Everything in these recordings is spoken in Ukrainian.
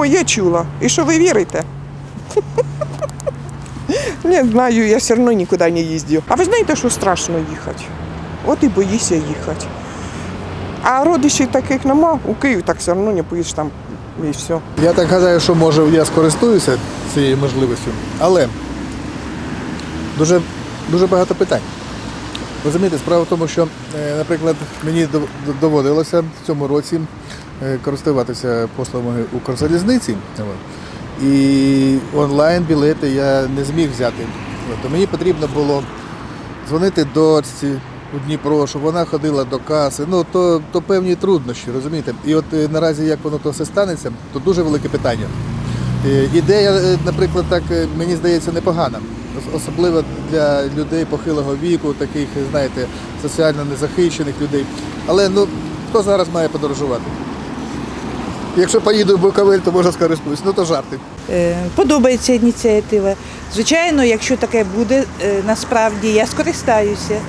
О, я чула. І що ви вірите? Не знаю, я все одно нікуди не їздю. А ви знаєте, що страшно їхати? От і боїшся їхати. А родичів таких нема, у Київ так все одно не поїдеш там і все. Я так гадаю, що може я скористуюся цією можливістю, але дуже, дуже багато питань. Розумієте, справа в тому, що, е, наприклад, мені доводилося в цьому році користуватися послугами Укрзалізниці. І онлайн білети я не зміг взяти. То мені потрібно було дзвонити дочці у Дніпро, щоб вона ходила до каси. Ну, то, то певні труднощі, розумієте? І от е, наразі як воно то все станеться, то дуже велике питання. Е, Ідея, е, наприклад, так е, мені здається непогана. Особливо для людей похилого віку, таких, е, знаєте, соціально незахищених людей. Але ну, хто зараз має подорожувати? Якщо поїду в Буковель, то може скористуюсь. Ну то жарти. Е, Подобається ініціатива. Звичайно, якщо таке буде, е, насправді я скористаюся.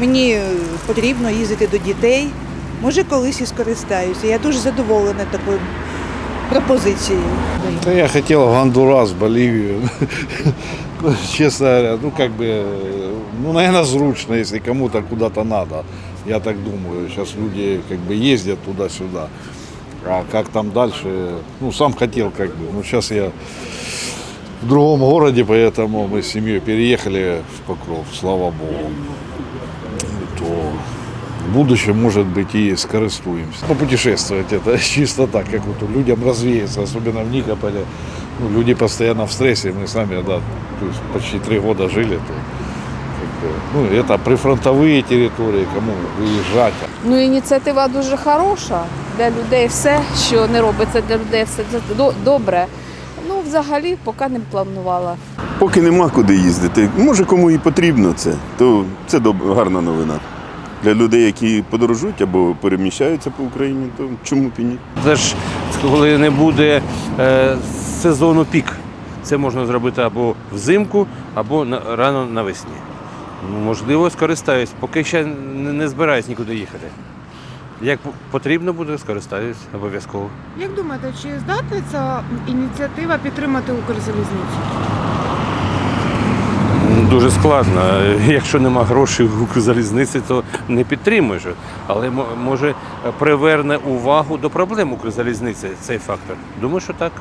Мені е, потрібно їздити до дітей. Може, колись і скористаюся. Я дуже задоволена такою пропозицією. Да я хотел в Гондурас, Боливию. Честно говоря, ну как бы, э, ну, наверное, зручно, если кому-то куда-то надо. Я так думаю. Сейчас люди как бы ездят туда-сюда. А как там дальше, ну, сам хотел как бы. Ну, сейчас я в другом городе, поэтому мы с семьей переехали в Покров, слава Богу. То в будущем, может быть, и скористуемся. Попутешествовать это чисто так, как вот людям развеяться, особенно в Никополе. Ну, люди постоянно в стрессе, мы сами, да, то есть почти три года жили, то как бы, ну, это прифронтовые территории, кому выезжать. Ну, ініціатива дуже хороша Для людей. Все, що не робиться для людей, все добре. Ну, взагалі, поки не планувала. Поки нема куди їздити. Може, кому і потрібно це, то це доб- гарна новина. Для людей, які подорожують або переміщаються по Україні, то чому б і ні? Це ж коли не буде е, сезону пік. Це можна зробити або взимку, або на, рано навесні. Можливо, скористаюсь. Поки ще не, не збираюсь нікуди їхати. Як потрібно буде, скористаюсь обов'язково. Як думаєте, чи здатна ця ініціатива підтримати Укрзалізницю? Дуже складно. Якщо нема грошей в Укрзалізниці, то не підтримуєш. Але може приверне увагу до проблем Укрзалізниці цей фактор. Думаю, що так.